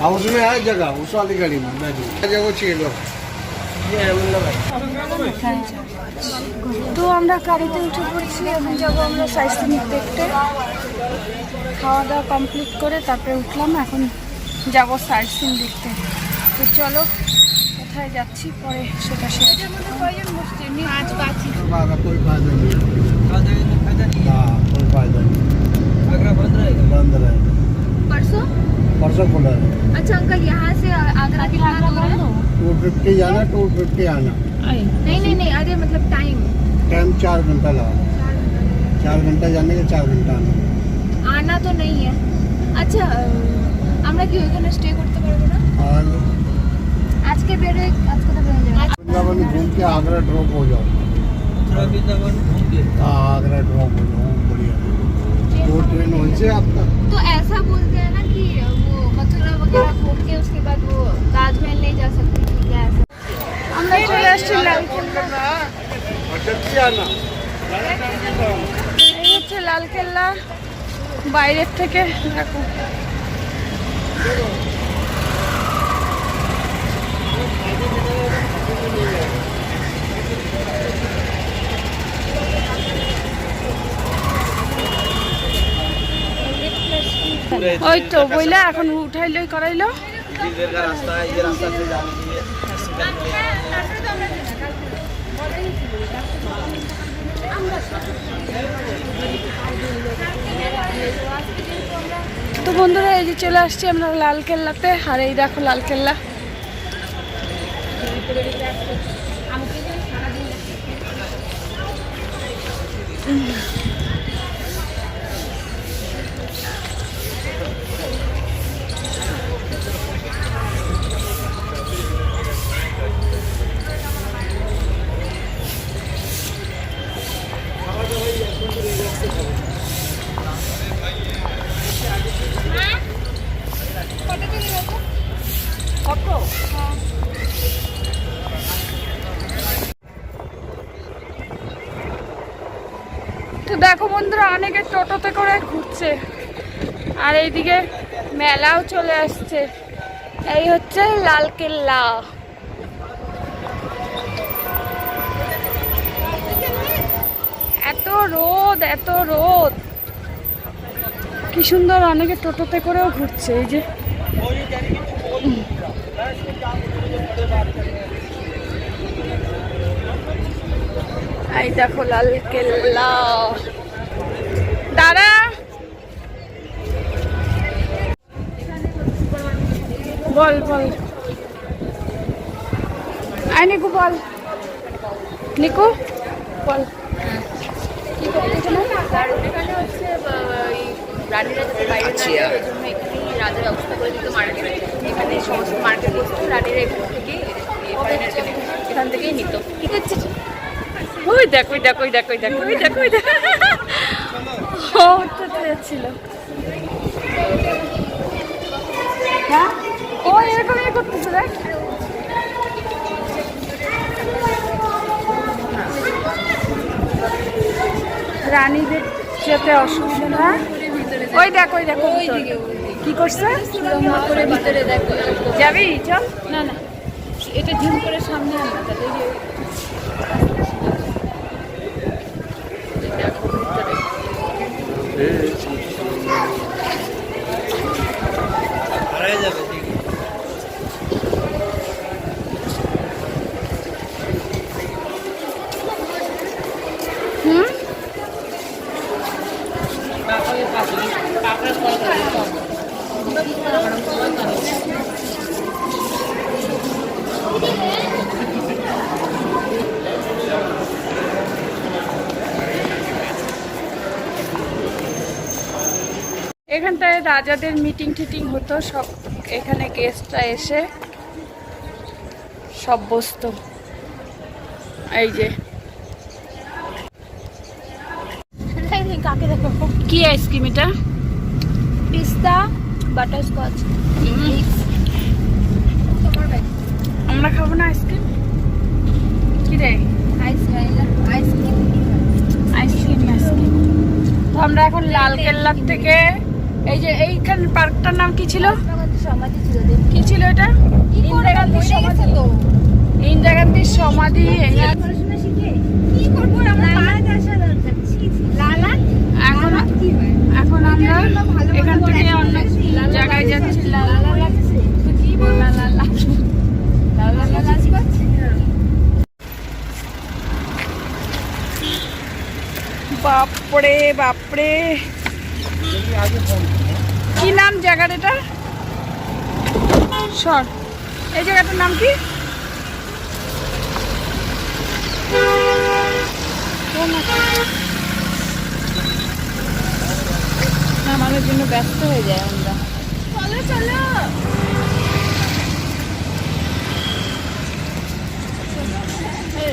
House में है जगह उस वाली गाड़ी में मैं भी जगह चाहिए लो তো আমরা গাড়িতে উঠে পড়ছি এখন যাবো আমরা সাইজ দেখতে খাওয়া দাওয়া কমপ্লিট করে তারপরে উঠলাম এখন যাব সাইড সিন দেখতে তো চলো কোথায় যাচ্ছি পরে সেটা শেয়ার हमारा परसों परसों खुला है अच्छा अंकल यहाँ से आगरा कितना दूर है टू फिफ्टी जाना टू फिफ्टी आना नहीं नहीं नहीं अरे मतलब टाइम टाइम चार घंटा लगा चार घंटा जाने के चार घंटा आना आना तो नहीं है अच्छा আহ, আমরা কি ওইখানে স্টে করতে পারবো না और আজকে বেরোয় আজকে তো বেরোয় যাবে वृंदावन घूम के आगरा ड्रॉप हो जाओ हाँ आगरा ड्रॉप हो जाओ बढ़िया दो ट्रेन वहीं से आपका तो ऐसा बोलते हैं ना कि वो मथुरा वगैरह घूम के उसके बाद वो ताजमहल नहीं जा सकते कि क्या ऐसा আমরা চলে আসছি লালকেল্লা जल्दी आना এই হচ্ছে লালকেল্লা বাইরের থেকে দেখো ওই তো বইলা এখন উঠাইলই করাইলো। তো বন্ধুরা এই যে চলে আসছি আমরা লালকেল্লাতে আর এই দেখো লালকেল্লা তো দেখো বন্ধুরা অনেকে টোটোতে করে ঘুরছে। আর এইদিকে মেলাও চলে আসছে। এই হচ্ছে লালকেল্লা এত রোদ এত রোদ। কি সুন্দর, অনেকে টোটোতে করেও ঘুরছে, এই যে। এই দেখো লাল কেল্লা। দাঁড়া বল বল। আই নিকু বল। নিকু বল। এখানে? থেকেই নিত ঠিক আছে। ওই দেখ ওই দেখ ওই দেখ ওই দেখ ওই দেখ ওই দেখ। ও যাচ্ছিল হ্যাঁ? ও এরকমই করতেছে দেখ। রানীদের যেতে অসুবিধা না ওই দেখ ওই দেখ ওই দিকে কি করছে? করে ভিতরে দেখো যাবি? চল। না না। এটা ঝুম করে সামনে আনবা তাহলে এই রাজাদের মিটিং টিটিং হতো সব এখানে গেস্টরা এসে সব বসতো এই যে। কাকে দেখো কি আইসক্রিম এটা পিস্তা বাটারস্কচ আমরা খাব না আইসক্রিম কি রে? আইসক্রিম আইসক্রিম আইসক্রিম আইসক্রিম তো আমরা এখন লাল কেল্লার থেকে এই যে এইখান পার্কটার নাম কি ছিল? কি ছিল এটা? ইন্দিরা গান্ধীর সমাধি। তো ইন্দিরা গান্ধীর সমাধি। এখন এখন আমরা এখান থেকে অন্য। জায়গায় যাচ্ছি। বাপরে বাপরে। কি নাম জায়গার এটা সর। এই জায়গাটার নাম কি? আমাদের জন্য ব্যস্ত হয়ে যায় আমরা। চলো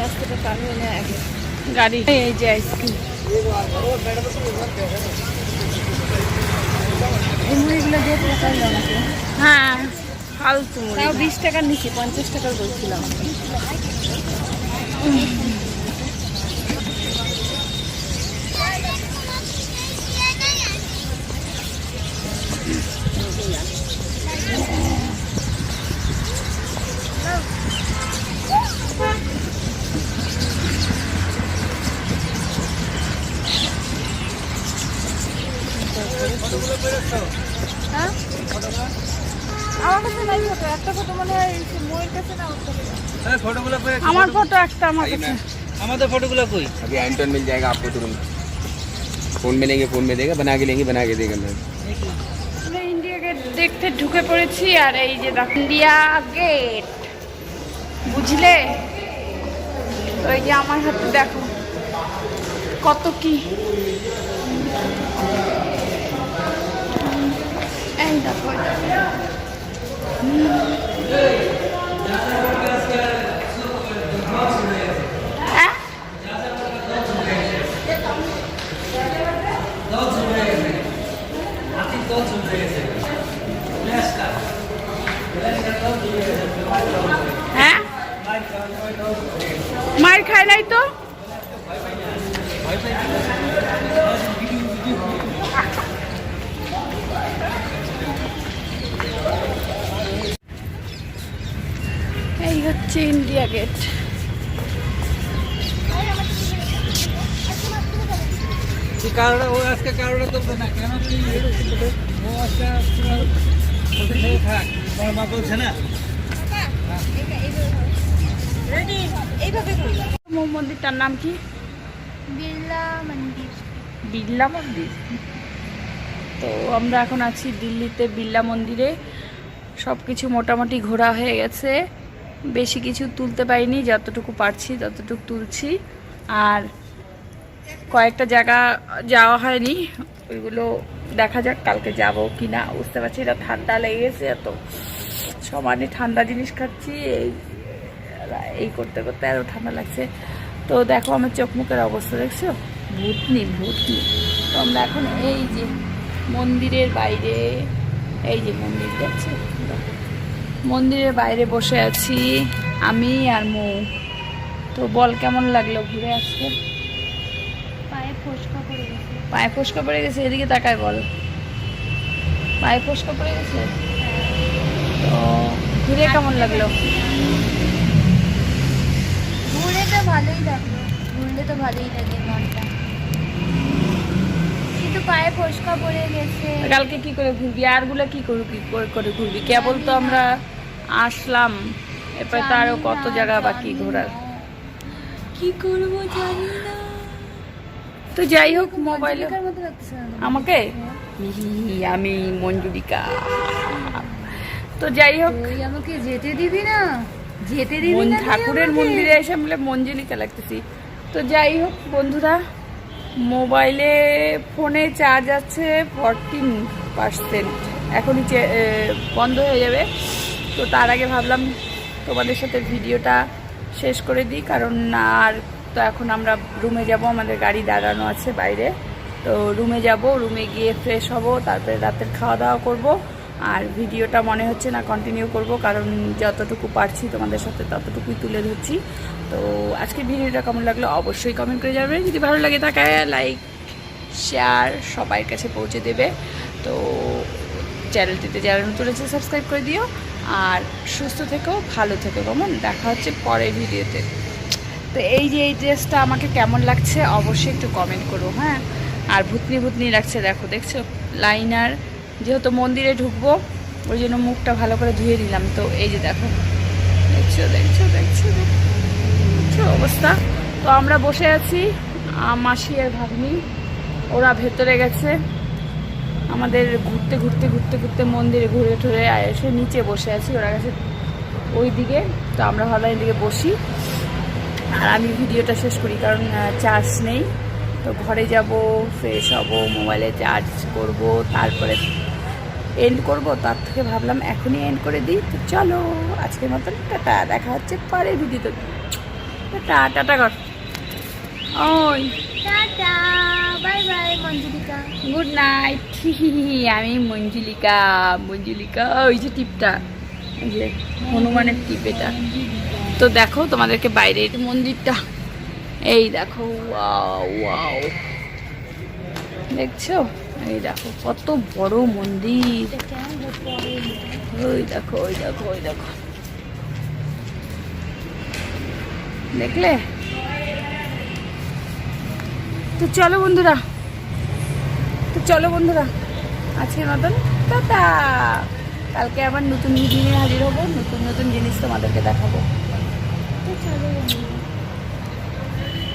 রাস্তাটা পার হয়ে নেয় আগে। গাড়ি। এই যে আইসক্রিম। হ্যাঁ ফালতু তাও বিশ টাকার নিচে পঞ্চাশ টাকার বলছিলাম। হ্যাঁ ফটোগুলো পেয়ে আমার ফটো একটা আমার কাছে আমাদের ফটোগুলো কই अभी एंटन मिल जाएगा आपको तुरंत फोन में लेंगे फोन में देगा बना के लेंगे बना के देगा मैम আমরা ইন্ডিয়া গেট দেখতে ঢুকে পড়েছি আর এই যে দেখো ইন্ডিয়া গেট বুঝলে ওই যে আমার হাতে দেখো কত কি এই দেখো এটা। হ্যাঁ হ্যাঁ মায়ের খায় নাই তো এই হচ্ছে ইন্ডিয়া গেট। কারোটা ও আজকে কারোটা তুলবে না কেন ও আজকে থাক তোমার মা বলছে না? মন্দিরটার নাম কি? বিড়লা মন্দির। বিড়লা মন্দির? তো আমরা এখন আছি দিল্লিতে বিড়লা মন্দিরে। সব কিছু মোটামুটি ঘোরা হয়ে গেছে। বেশি কিছু তুলতে পারিনি, যতটুকু পারছি ততটুকু তুলছি। আর কয়েকটা জায়গা যাওয়া হয়নি, ওইগুলো দেখা যাক কালকে যাব কি না বুঝতে পারছি এটা ঠান্ডা লেগেছে গেছে এত। সমানে ঠান্ডা জিনিস খাচ্ছি, এই এই করতে করতে আরও ঠান্ডা লাগছে। তো দেখো আমার চোখ মুখের অবস্থা, দেখছ? ভূতনি ভূতনি। তো আমরা এখন এই যে মন্দিরের বাইরে, এই যে মন্দির, দেখছ? মন্দিরের বাইরে বসে আছি আমি আর মৌ। তো বল কেমন লাগল ঘুরে আজকে? পায়ে ফসকা পড়ে গেছে। পায়ে ফসকা পড়ে গেছে? এদিকে তাকায় বল। পায়ে ফসকা পড়ে গেছে? তো ঘুরে কেমন লাগল? ঘুরে তো ভালোই লাগল। ঘুরলে তো ভালোই লাগে মনটা। পায়ে ফসকা পড়ে গেছে। কালকে কি করে ঘুরবি? আরগুলো কি করে কি করে করে ঘুরবি? কেবল তো আমরা আসলাম। এরপরে তো আরও কত জায়গা বাকি ঘোরার। কি করব জানি না। তো যাই হোক মোবাইলে। আমাকে? আমি মঞ্জুরিকা তো যাই হোক। আমাকে যেতে দিবি না? যেতে দিবি না ঠাকুরের মন্দিরে এসে বলে মঞ্জুরিকা লাগতেছি। তো যাই হোক বন্ধুরা মোবাইলে ফোনে চার্জ আছে ফরটিন পার্সেন্ট। এখনই বন্ধ হয়ে যাবে। তো তার আগে ভাবলাম তোমাদের সাথে ভিডিওটা শেষ করে দিই, কারণ আর তো এখন আমরা রুমে যাব, আমাদের গাড়ি দাঁড়ানো আছে বাইরে। তো রুমে যাব, রুমে গিয়ে ফ্রেশ হব, তারপরে রাতের খাওয়া দাওয়া করব। আর ভিডিওটা মনে হচ্ছে না কন্টিনিউ করব, কারণ যতটুকু পারছি তোমাদের সাথে ততটুকুই তুলে ধরছি। তো আজকের ভিডিওটা কেমন লাগল অবশ্যই কমেন্ট করে যাবে যদি ভালো লাগে থাকে লাইক শেয়ার সবার কাছে পৌঁছে দেবে। তো চ্যানেলটিতে যারা নতুন আছে সাবস্ক্রাইব করে দিও। আর সুস্থ থেকো, ভালো থেকো, কেমন? দেখা হচ্ছে পরের ভিডিওতে। তো এই যে এই ড্রেসটা আমাকে কেমন লাগছে, অবশ্যই একটু কমেন্ট করো হ্যাঁ? আর ভুতনি ভুতনি লাগছে, দেখো, দেখছ? লাইনার যেহেতু মন্দিরে ঢুকবো, ওই জন্য মুখটা ভালো করে ধুয়ে নিলাম। তো এই যে দেখো, দেখছ দেখছ দেখছ দেখছ অবস্থা। তো আমরা বসে আছি মাসি আর ভাগ্নি। ওরা ভেতরে গেছে। আমাদের ঘুরতে ঘুরতে ঘুরতে ঘুরতে মন্দিরে ঘুরে আর এসে নিচে বসে আছি, ওরা গেছে ওই দিকে। তো আমরা ভালো এদিকে বসি। আর আমি ভিডিওটা শেষ করি, কারণ চার্জ নেই। তো ঘরে যাব, ফ্রেশ হব, মোবাইলে চার্জ করব, তারপরে এন্ড করব তার থেকে ভাবলাম এখনই এন্ড করে দিই। তো চলো আজকের মতন টাটা দেখা হচ্ছে পরের ভিডিওতে টাটা টাটা কর। ওই। Tata bye bye Manjulika. Good night আমি মঞ্জুলিকা মঞ্জুলিকা ওই যে টিপটা। যে হনুমানের টিপ এটা। তো দেখো তোমাদেরকে বাইরের মন্দিরটা। এই দেখো ওয়াও ওয়াও। দেখছ? এই দেখো, কত বড় মন্দির। ওই দেখো ওই দেখো ওই দেখো। দেখলে? তো চলো বন্ধুরা, তো চলো বন্ধুরা, আজকের মতন, টাটা। কালকে আবার নতুন ভিডিও নিয়ে হাজির হব, নতুন নতুন জিনিস তোমাদেরকে দেখাবো। তো চলো